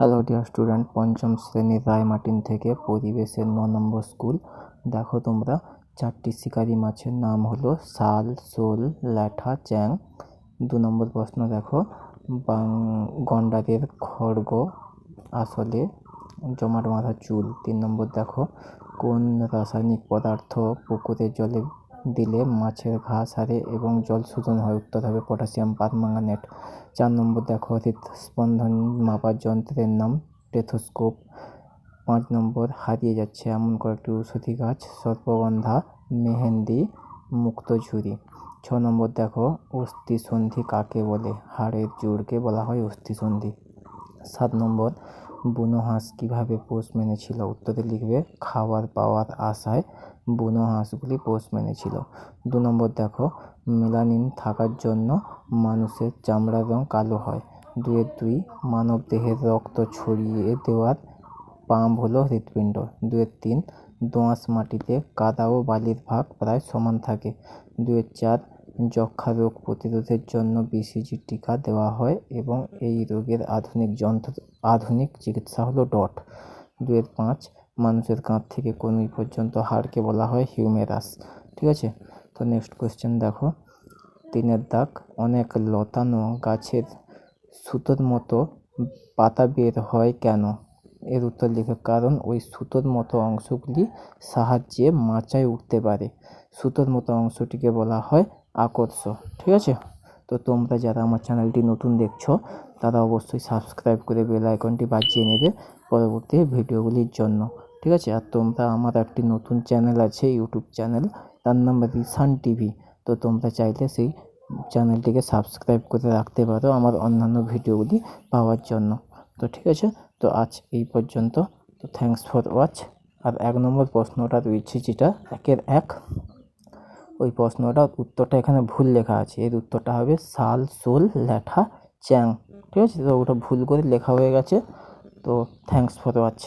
Hello dear student পঞ্চম শ্রেণির রায়মার্টিন থেকে পরিবেশের ন নম্বর স্কুল। দেখো তোমরা, চারটি শিকারি মাছের নাম হলো শাল শোল ল্যাঠা, চ্যাং। দু নম্বর প্রশ্ন দেখো গন্ডারের খড়গ, আসলে জমাট বাঁধা চুল। তিন নম্বর দেখো, কোন রাসায়নিক পদার্থ পুকুরের জলে দিলে মাছের ঘা সারে এবং জল শোধন হয়। উত্তর হবে পটাশিয়াম পারম্যাঙ্গানেট চার নম্বর দেখো হৃদস্পন্দন মাপার যন্ত্রের নাম টেথোস্কোপ। পাঁচ নম্বর, হারিয়ে যাচ্ছে এমন কয়েকটি ঔষধি গাছ, সর্পগন্ধা, মেহেন্দি, মুক্ত মুক্তঝুরি ছ নম্বর দেখো অস্থিসন্ধি কাকে বলে? হাড়ের জোড়কে বলা হয় অস্থিসন্ধি। সাত নম্বর বুনো হাঁস কীভাবে পোষ মেনেছিল? উত্তরে লিখবে, খাবার পাওয়ার আশায় বুনো হাঁসগুলি পোষ মেনেছিল। দু নম্বর দেখো, মেলানিন থাকার জন্য মানুষের চামড়ার রং কালো হয়। দুয়ের দুই মানবদেহের রক্ত ছড়িয়ে দেওয়ার পাম্প হলো হৃৎপিণ্ড। দুয়ের তিন দোআঁশ মাটিতে কাদা ও বালির ভাগ প্রায় সমান থাকে। দুয়ের চার যক্ষ্মা রোগ প্রতিরোধের জন্য বিসিজি টিকা দেওয়া হয় এবং এই রোগের আধুনিক যন্ত্র, আধুনিক চিকিৎসা হলো ডট। দুয়ের পাঁচ, মানুষের কাঁধ থেকে কনুই পর্যন্ত হাড়কে বলা হয় হিউমেরাস। ঠিক আছে? তো নেক্সট কোয়েশ্চেন দেখো। তিনের দাগ, অনেক লতানো গাছের সুতোর মতো পাতা বের হয় কেন? এর উত্তর লিখে, কারণ ওই সুতোর মতো অংশগুলি সাহায্যে মাচায় উঠতে পারে। সুতোর মতো অংশটিকে বলা হয় আকর্ষ ঠিক আছে? তো তোমরা যারা আমার চ্যানেলটি নতুন দেখছ, তারা অবশ্যই সাবস্ক্রাইব করে বেল আইকনটি বাজিয়ে নেবে পরবর্তী ভিডিওগুলির জন্য, ঠিক আছে? আর তোমরা আমার একটি নতুন চ্যানেল আছে, ইউটিউব চ্যানেল, তার নাম রিসান টিভি। তো তোমরা চাইলে সেই চ্যানেলটিকে সাবস্ক্রাইব করে রাখতে পারো আমার অন্যান্য ভিডিওগুলি পাওয়ার জন্য, তো ঠিক আছে? তো আজ এই পর্যন্ত, তো থ্যাংকস ফর ওয়াচ আর এক নম্বর প্রশ্নটা রয়েছে যেটা, একের এক। ওই প্রশ্নটা উত্তরটা এখানে ভুল লেখা আছে। এর উত্তরটা হবে শাল শোল ল্যাঠা চ্যাং। ঠিক আছে? তো ওটা ভুল করে লেখা হয়ে গেছে। তো থ্যাংকস ফর ওয়াচ